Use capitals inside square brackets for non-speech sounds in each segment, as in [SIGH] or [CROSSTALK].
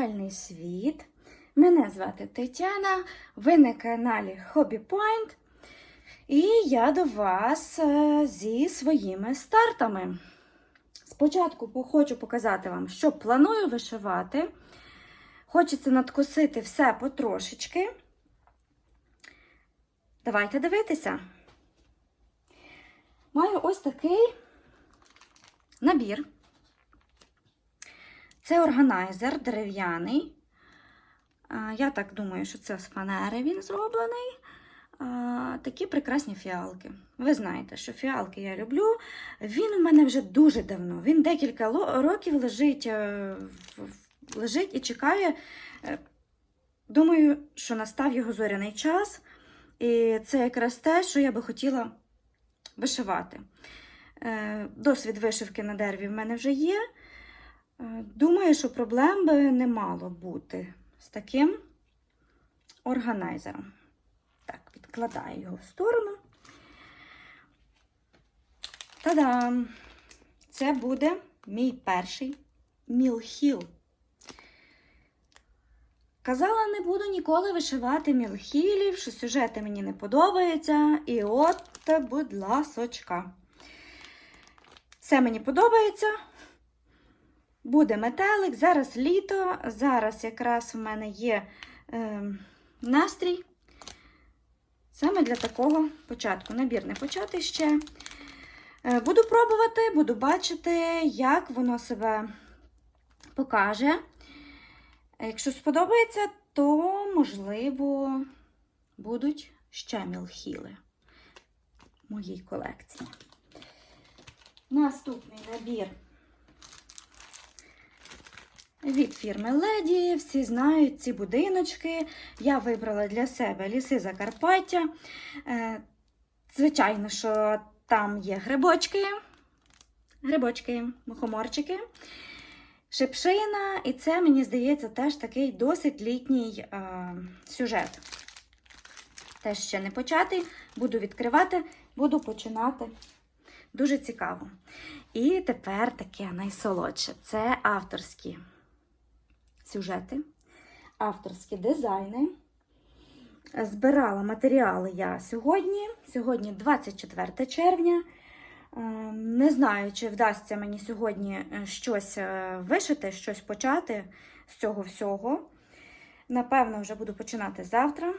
вишивальний світ! Мене звати Тетяна, ви на каналі Hobby Point. І я до вас е, зі своїми стартами. Спочатку хочу показати вам, що планую вишивати. Хочеться надкусити все потрошечки. Давайте дивитися. Маю ось такий набір. Це органайзер дерев'яний. Я так думаю, що це з фанери він зроблений. Такі прекрасні фіалки. Ви знаєте, що фіалки я люблю. Він у мене вже дуже давно. Він декілька років лежить, е, лежить і чекає. Е, Думаю, що настав його зоряний час. І це якраз те, що я би хотіла вишивати. Е, Досвід вишивки на дереві в мене вже є. Е, Думаю, що проблем би не мало бути з таким органайзером. Так, відкладаю його в сторону. Та-дам! Це буде мій перший мілхіл. Казала, не буду ніколи вишивати мілхілів, що сюжети мені не подобаються. І от, будь ласочка. Все мені подобається. Буде метелик, зараз літо, зараз якраз в мене є е, настрій. Саме для такого початку. Набір не почати ще. Е, буду пробувати, буду бачити, як воно себе покаже. Якщо сподобається, то, можливо, будуть ще мілхіли в моїй колекції. Наступний набір від фірми Леді. Всі знають ці будиночки. Я вибрала для себе ліси Закарпаття. Е, Звичайно, що там є грибочки, грибочки, мухоморчики, шипшина, і це, мені здається, теж такий досить літній е, сюжет. Теж ще не початий, буду відкривати, буду починати. Дуже цікаво. І тепер таке найсолодше це авторські сюжети, авторські дизайни. Збирала матеріали я сьогодні. Сьогодні 24 червня. Е, Не знаю, чи вдасться мені сьогодні е, щось е, вишити, щось почати з цього всього. Напевно, вже буду починати завтра.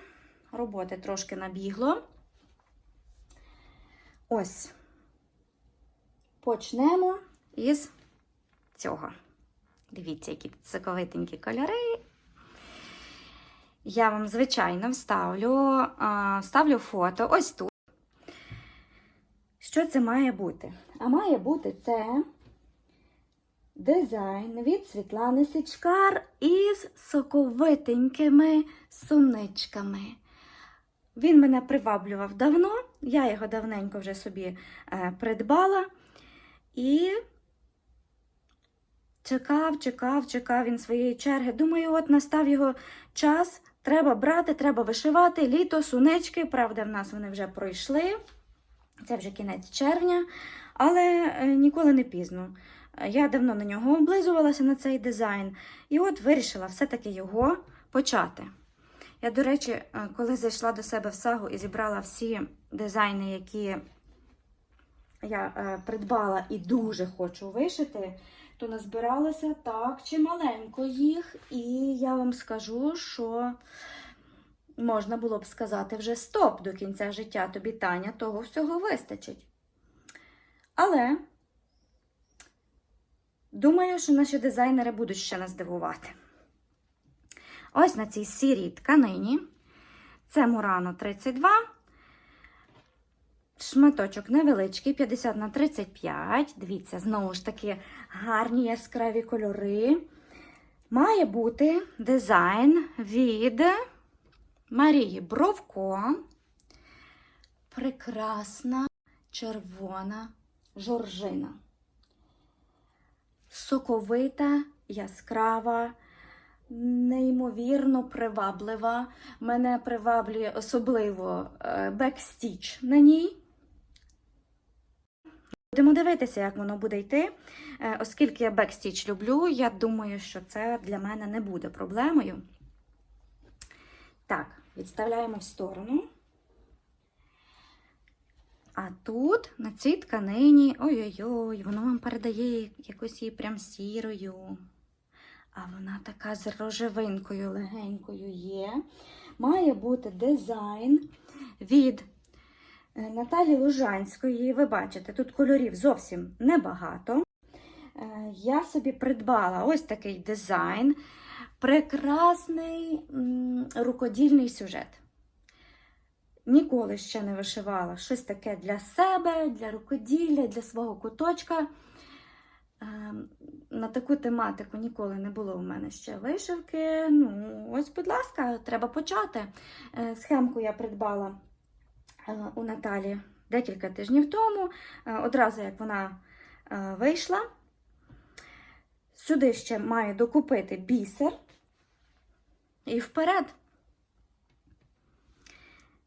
Роботи трошки набігло. Ось. Почнемо із цього. Дивіться, які тут соковитенькі кольори. Я вам, звичайно, вставлю, вставлю фото ось тут. Що це має бути? А має бути це дизайн від Світлани Січкар із соковитенькими суничками. Він мене приваблював давно, я його давненько вже собі е, придбала. І чекав, чекав, чекав він своєї черги. Думаю, от настав його час. Треба брати, треба вишивати. Літо, сунечки. Правда, в нас вони вже пройшли. Це вже кінець червня, але е, ніколи не пізно. Я давно на нього облизувалася на цей дизайн, і от вирішила все-таки його почати. Я, до речі, е, коли зайшла до себе в сагу і зібрала всі дизайни, які я е, придбала і дуже хочу вишити, то назбиралося так чималенько їх, і я вам скажу, що можна було б сказати вже стоп до кінця життя тобі, Таня, того всього вистачить. Але думаю, що наші дизайнери будуть ще нас дивувати. Ось на цій сірій тканині. Це Мурано 32. Шматочок невеличкий, 50 на 35. Дивіться, знову ж таки, гарні яскраві кольори. Має бути дизайн від Марії Бровко. Прекрасна червона жоржина. Соковита, яскрава, неймовірно приваблива. Мене приваблює особливо е, бекстіч на ній. Будемо дивитися, як воно буде йти. Е, Оскільки я бекстіч люблю, я думаю, що це для мене не буде проблемою. Так, відставляємо в сторону. А тут на цій тканині, ой-ой-ой, воно вам передає якось її прям сірою. А вона така з рожевинкою легенькою є. Має бути дизайн від Наталі Лужанської. Ви бачите, тут кольорів зовсім небагато. Е, Я собі придбала ось такий дизайн. Прекрасний рукодільний сюжет. Ніколи ще не вишивала щось таке для себе, для рукоділля, для свого куточка. Е, На таку тематику ніколи не було у мене ще вишивки. Ну, ось, будь ласка, треба почати. Е, Схемку я придбала е, у Наталі декілька тижнів тому, е, одразу як вона е, вийшла. Сюди ще маю докупити бісер. І вперед.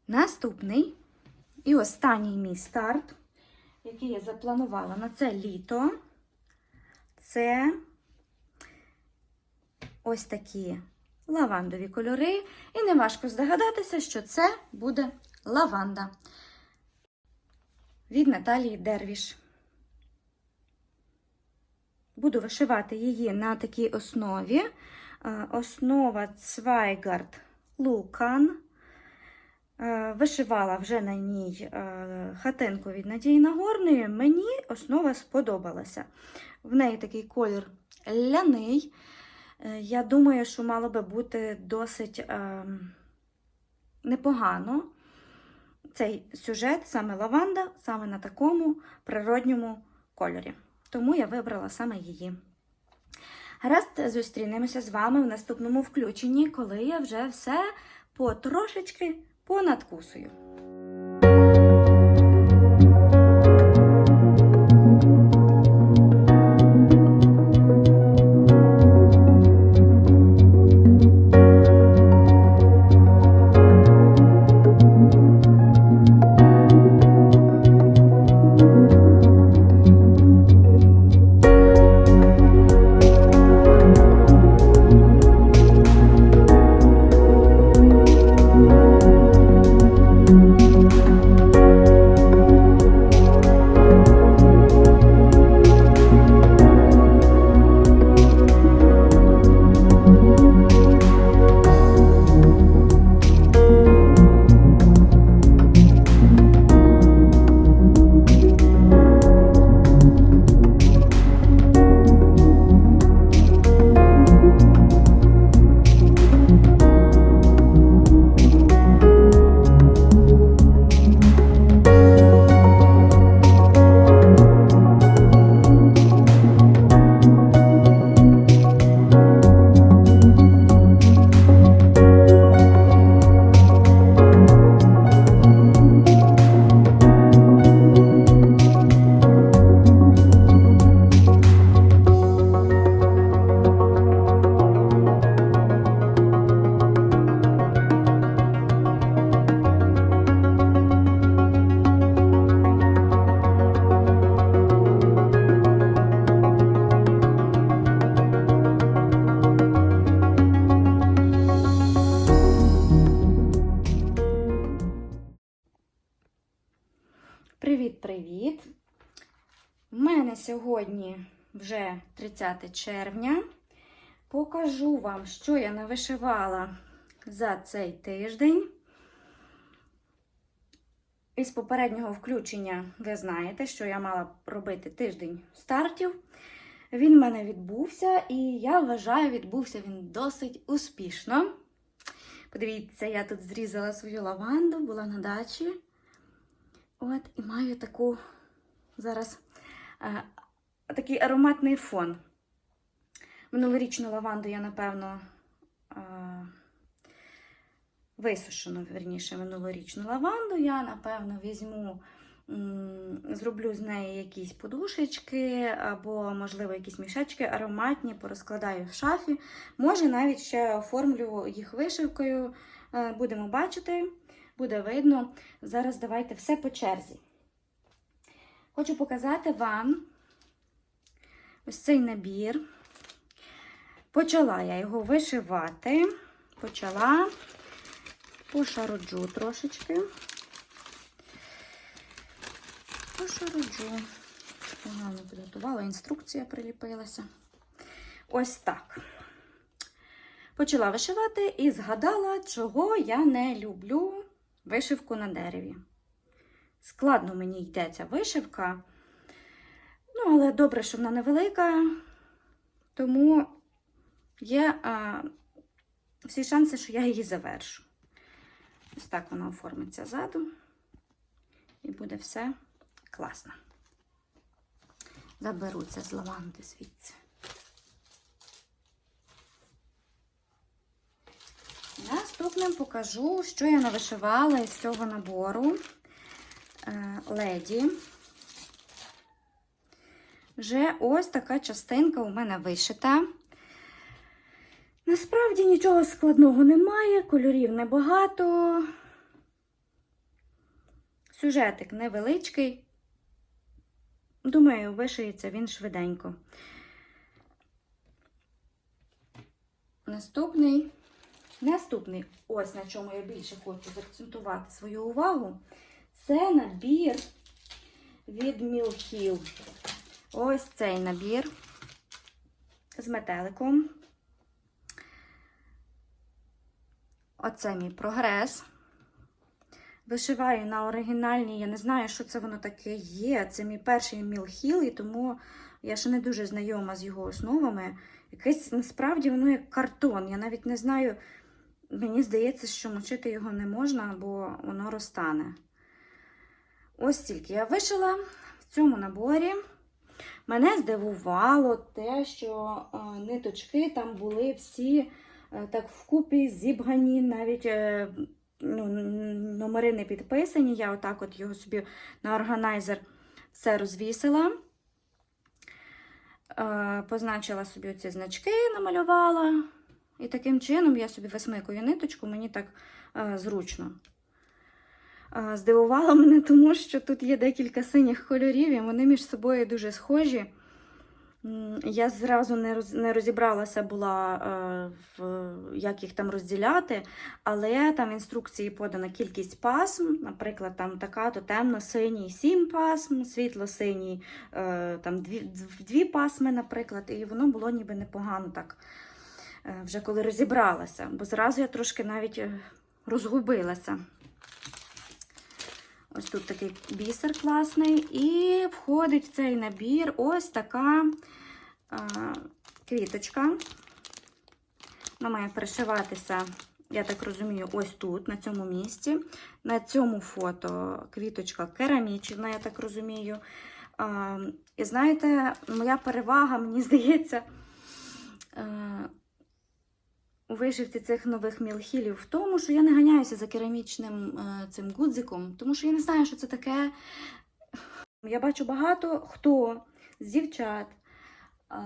Наступний і останній мій старт, який я запланувала на це літо, це ось такі лавандові кольори. І не важко здогадатися, що це буде лаванда від Наталії Дервіш. Буду вишивати її на такій основі. Е, Основа Цвайгард Лукан. Е, Вишивала вже на ній е, хатинку від Надії Нагорної. Мені основа сподобалася. В неї такий колір ляний. Я думаю, що мало би бути досить е, непогано. Цей сюжет, саме лаванда, саме на такому природньому кольорі. Тому я вибрала саме її. Гаразд, зустрінемося з вами в наступному включенні, коли я вже все потрошечки понадкусую. Привіт-привіт! У мене сьогодні вже 30 червня. Покажу вам, що я навишивала за цей тиждень. Із попереднього включення ви знаєте, що я мала робити тиждень стартів. Він в мене відбувся, і я вважаю, відбувся він досить успішно. Подивіться, я тут зрізала свою лаванду, була на дачі. От, і маю таку зараз е, такий ароматний фон. Минулорічну лаванду я, напевно, е, висушену, верніше, минулорічну лаванду. Я, напевно, візьму, зроблю з неї якісь подушечки, або, можливо, якісь мішечки ароматні, порозкладаю в шафі. Може, навіть ще оформлю їх вишивкою. Е, будемо бачити буде видно. Зараз давайте все по черзі. Хочу показати вам ось цей набір. Почала я його вишивати. Почала пошароджу трошечки. Пошароджу. Погано підготувала, інструкція приліпилася. Ось так. Почала вишивати і згадала, чого я не люблю вишивку на дереві. Складно мені йдеться вишивка. Ну, але добре, що вона невелика, тому є а, всі шанси, що я її завершу. Ось так вона оформиться ззаду. І буде все класно. Заберу це з лаванди звідси. Наступним покажу, що я навишивала із цього набору е, леді. Вже ось така частинка у мене вишита. Насправді нічого складного немає, кольорів небагато. Сюжетик невеличкий. Думаю, вишиється він швиденько. Наступний. Наступний, ось на чому я більше хочу заакцентувати свою увагу, це набір від Мілхіл. Ось цей набір з метеликом. Оце мій прогрес. Вишиваю на оригінальній, я не знаю, що це воно таке є. Це мій перший мілхіл, і тому я ще не дуже знайома з його основами. Якесь насправді воно як картон. Я навіть не знаю, мені здається, що мочити його не можна, бо воно розтане. Ось тільки я вишила в цьому наборі. Мене здивувало те, що е, ниточки там були всі е, так вкупі зібгані, навіть е, ну, номери не підписані. Я отак от його собі на органайзер все розвісила. Позначила собі ці значки, намалювала. І таким чином я собі висмикую ниточку, мені так е, зручно. Е, здивувало мене, тому що тут є декілька синіх кольорів, і вони між собою дуже схожі. Я зразу не, роз, не розібралася була, е, як їх там розділяти, але там в інструкції подана кількість пасм, наприклад, там така, то темно-синій 7 пасм, світло-синій е, там дві, дві пасми, наприклад, і воно було ніби непогано так вже коли розібралася, бо зразу я трошки навіть е, розгубилася. Ось тут такий бісер класний. І входить в цей набір ось така а, квіточка. Вона має пришиватися, я так розумію, ось тут, на цьому місці. На цьому фото квіточка керамічна, я так розумію. А, і знаєте, моя перевага, мені [LAUGHS] здається, е, у вишивці цих нових мілхілів в тому, що я не ганяюся за керамічним е, цим гудзиком, тому що я не знаю, що це таке. Я бачу багато хто з дівчат е,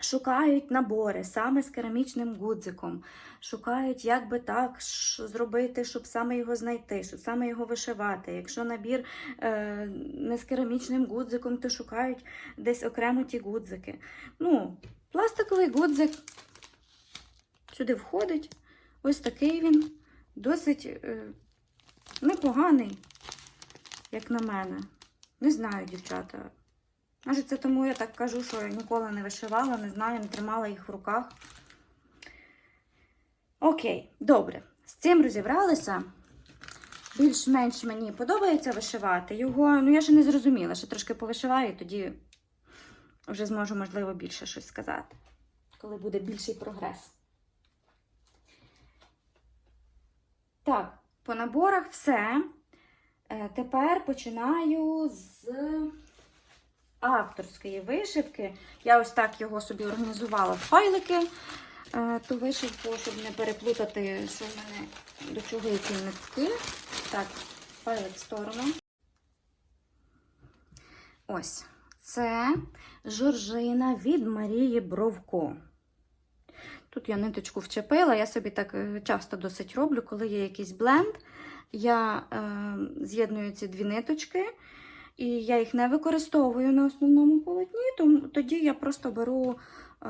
шукають набори саме з керамічним гудзиком. Шукають, як би так зробити, щоб саме його знайти, щоб саме його вишивати. Якщо набір е, не з керамічним гудзиком, то шукають десь окремо ті гудзики. Ну, пластиковий гудзик сюди входить. Ось такий він. Досить е, непоганий, як на мене. Не знаю, дівчата. Може, це тому я так кажу, що ніколи не вишивала, не знаю, не тримала їх в руках. Окей, добре. З цим розібралися. Більш-менш мені подобається вишивати. Його, ну я ще не зрозуміла, ще трошки повишиваю, і тоді вже зможу, можливо, більше щось сказати, коли буде більший прогрес. Так, по наборах все. Е, Тепер починаю з авторської вишивки. Я ось так його собі організувала в файлики, е, ту вишивку, щоб не переплутати, що в мене до чого які нитки. Так, файлик в сторону. Ось. Це жоржина від Марії Бровко. Тут я ниточку вчепила, я собі так е, часто досить роблю, коли є якийсь бленд. я е, з'єдную ці дві ниточки, і я їх не використовую на основному полотні, тому тоді я просто беру е,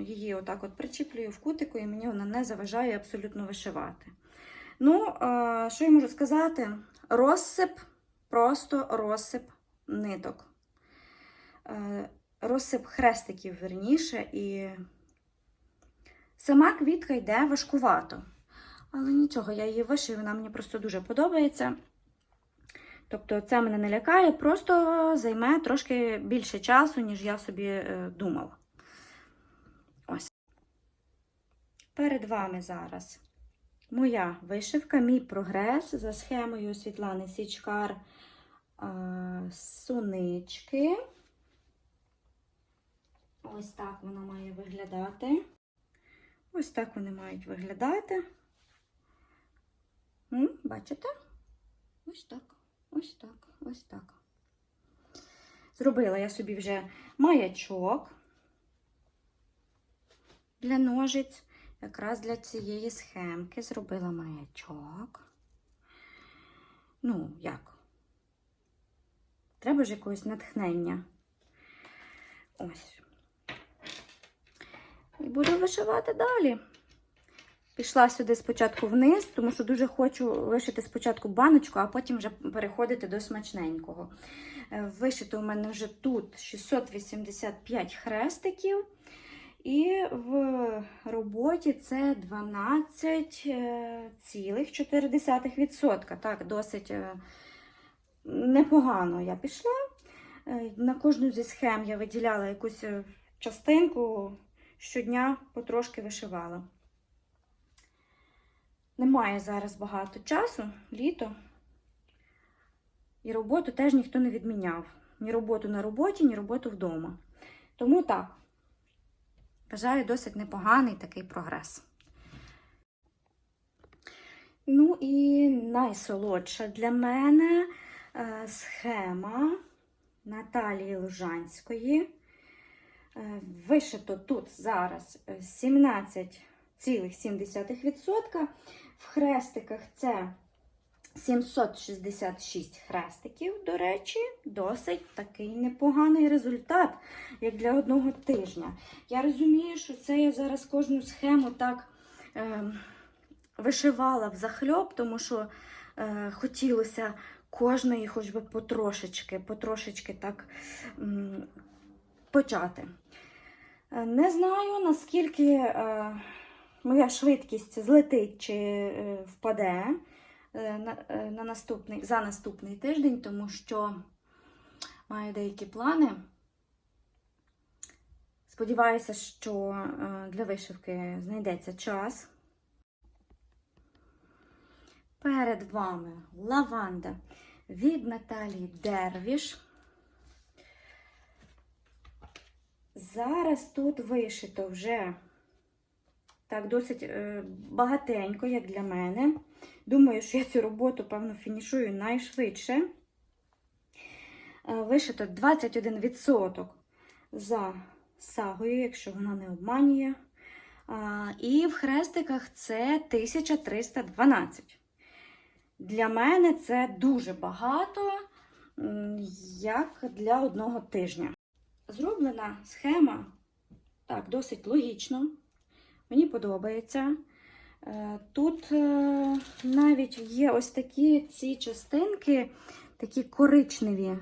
її отак от причіплюю в кутику, і мені вона не заважає абсолютно вишивати. Ну, е, що я можу сказати? Розсип, просто розсип ниток. Е, розсип хрестиків, верніше, і сама квітка йде важкувато. Але нічого, я її вишию, вона мені просто дуже подобається. Тобто це мене не лякає, просто займе трошки більше часу, ніж я собі е, думала. Ось. Перед вами зараз моя вишивка, мій прогрес за схемою Світлани Січкар е, сунички. Ось так вона має виглядати. Ось так вони мають виглядати. Бачите? Ось так, ось так, ось так. Зробила я собі вже маячок для ножиць. Якраз для цієї схемки зробила маячок. Ну, як? Треба ж якогось натхнення. Ось. І буду вишивати далі. Пішла сюди спочатку вниз, тому що дуже хочу вишити спочатку баночку, а потім вже переходити до смачненького. Е, Вишито у мене вже тут 685 хрестиків. І в роботі це 12,4%. Так, досить е, непогано я пішла. Е, На кожну зі схем я виділяла якусь е, частинку, щодня потрошки вишивала. Немає зараз багато часу, літо. І роботу теж ніхто не відміняв. Ні роботу на роботі, ні роботу вдома. Тому так, вважаю досить непоганий такий прогрес. Ну і найсолодша для мене е, схема Наталії Лужанської. Е, Вишито тут зараз е, 17,7%. В хрестиках це 766 хрестиків, до речі, досить такий непоганий результат, як для одного тижня. Я розумію, що це я зараз кожну схему так е, вишивала в захльоп, тому що е, хотілося кожної, хоч би потрошечки, потрошечки так почати. Е, Не знаю, наскільки е, моя швидкість злетить чи е, впаде на, на наступний, за наступний тиждень, тому що маю деякі плани. Сподіваюся, що для вишивки знайдеться час. Перед вами лаванда від Наталії Дервіш. Зараз тут вишито вже так досить е, багатенько, як для мене. Думаю, що я цю роботу, певно, фінішую найшвидше. Е, Вишито 21% за сагою, якщо вона не обманює. І в хрестиках це 1312. Для мене це дуже багато, як для одного тижня. Зроблена схема так, досить логічно. Мені подобається. Е, Тут е, навіть є ось такі ці частинки, такі коричневі,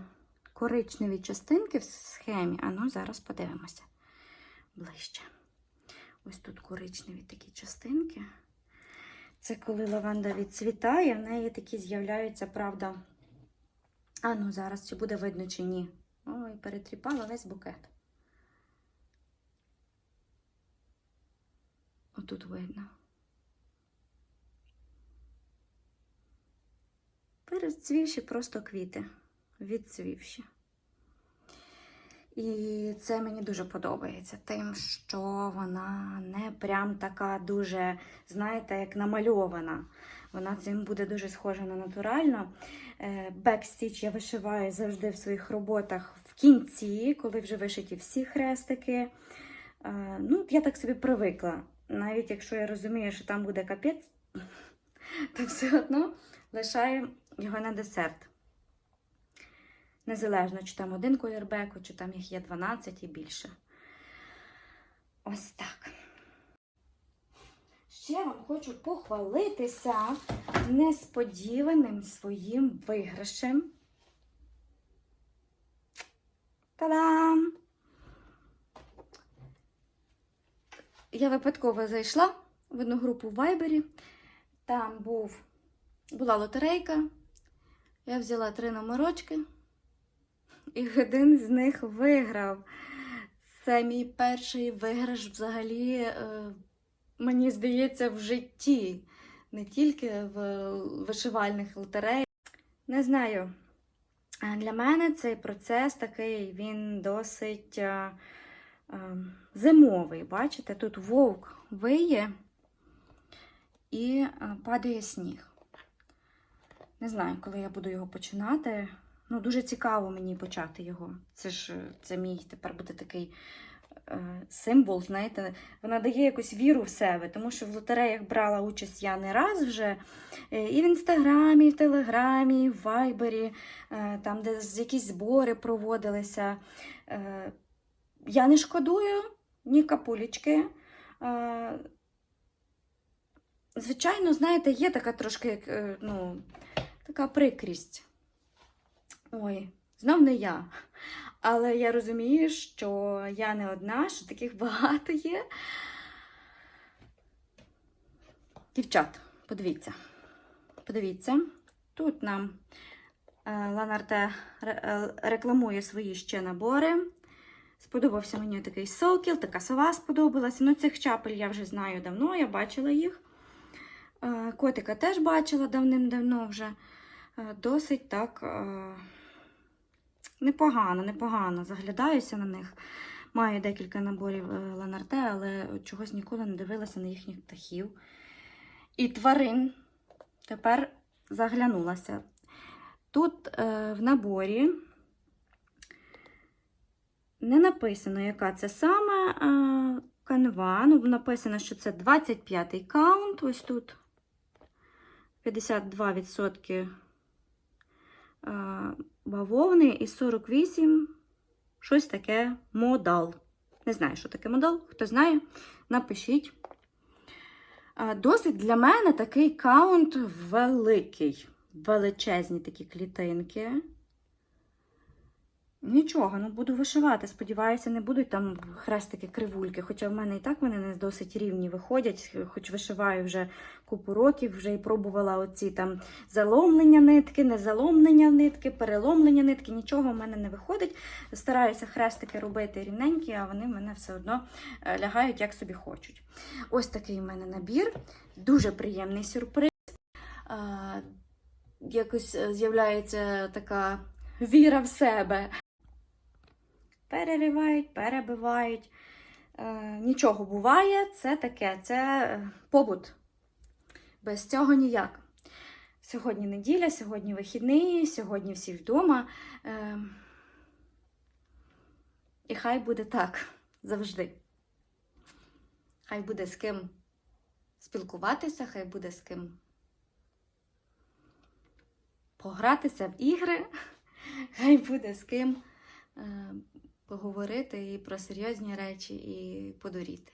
коричневі частинки в схемі. А ну, зараз подивимося ближче. Ось тут коричневі такі частинки. Це коли лаванда відцвітає, в неї такі з'являються, правда. А ну, зараз чи буде видно, чи ні. Ой, перетріпала весь букет. Отут видно. Перецвівші просто квіти, відцвівші. І це мені дуже подобається, тим, що вона прям така дуже, знаєте, як намальована. Вона цим буде дуже схожа на натурально. Бекстіч я вишиваю завжди в своїх роботах в кінці, коли вже вишиті всі хрестики. Е, Ну, я так собі привикла. Навіть якщо я розумію, що там буде капець, [LAUGHS] то все одно лишаю його на десерт. Незалежно, чи там один колір беку, чи там їх є 12 і більше. Ось так. Ще вам хочу похвалитися несподіваним своїм виграшем. Та-дам! Я випадково зайшла в одну групу в Вайбері. Там був, була лотерейка. Я взяла три номерочки, і один з них виграв. Це мій перший виграш взагалі, е, мені здається, в житті. Не тільки в вишивальних лотереях. Не знаю. Для мене цей процес такий, він досить е, е, зимовий. Бачите, тут вовк виє і е, падає сніг. Не знаю, коли я буду його починати. Ну, дуже цікаво мені почати його. Це ж це мій тепер буде такий символ, знаєте, вона дає якусь віру в себе, тому що в лотереях брала участь я не раз вже. Е, І в інстаграмі, і в телеграмі, і в вайбері, е, там, де якісь збори проводилися. Е, Я не шкодую ні капулечки. Е, Звичайно, знаєте, є така трошки, е, ну, така прикрість. Ой, знов не я. Але я розумію, що я не одна, що таких [LAUGHS] багато є. Дівчат, подивіться. Подивіться, тут нам е, Ланарте е, рекламує свої ще набори. Сподобався мені такий сокіл, така сова сподобалася. Ну, цих чапель я вже знаю давно, я бачила їх. Е, Котика теж бачила давним-давно вже. Досить так непогано, непогано заглядаюся на них. Маю декілька наборів е, Ланарте, але чогось ніколи не дивилася на їхніх птахів. І тварин тепер заглянулася. Тут е, в наборі не написано, яка це саме е, канва. Ну, написано, що це 25-й каунт. Ось тут 52% е, бавовни і 48 щось таке модал. Не знаю, що таке модал. Хто знає, напишіть. Досить для мене такий каунт великий. Величезні такі клітинки. Нічого, ну буду вишивати. Сподіваюся, не будуть там хрестики кривульки. Хоча в мене і так вони не досить рівні виходять, хоч вишиваю вже купу років, вже і пробувала оці там заломлення нитки, незаломлення нитки, переломлення нитки. Нічого в мене не виходить. Стараюся хрестики робити рівненькі, а вони в мене все одно е, лягають, як собі хочуть. Ось такий в мене набір. Дуже приємний сюрприз. Якось е, з'являється така віра в себе. Переривають, перебивають. Е, нічого буває, це таке, це е, побут. Без цього ніяк. Сьогодні неділя, сьогодні вихідний, сьогодні всі вдома. Е, і хай буде так завжди. Хай буде з ким спілкуватися, хай буде з ким погратися в ігри, хай буде з ким поговорити і про серйозні речі, і подуріти.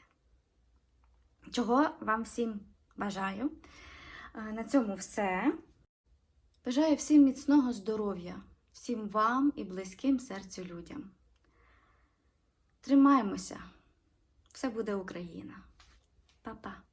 Чого вам всім бажаю. Е, На цьому все. Бажаю всім міцного здоров'я, всім вам і близьким серцю людям. Тримаймося! Все буде Україна! Па-па!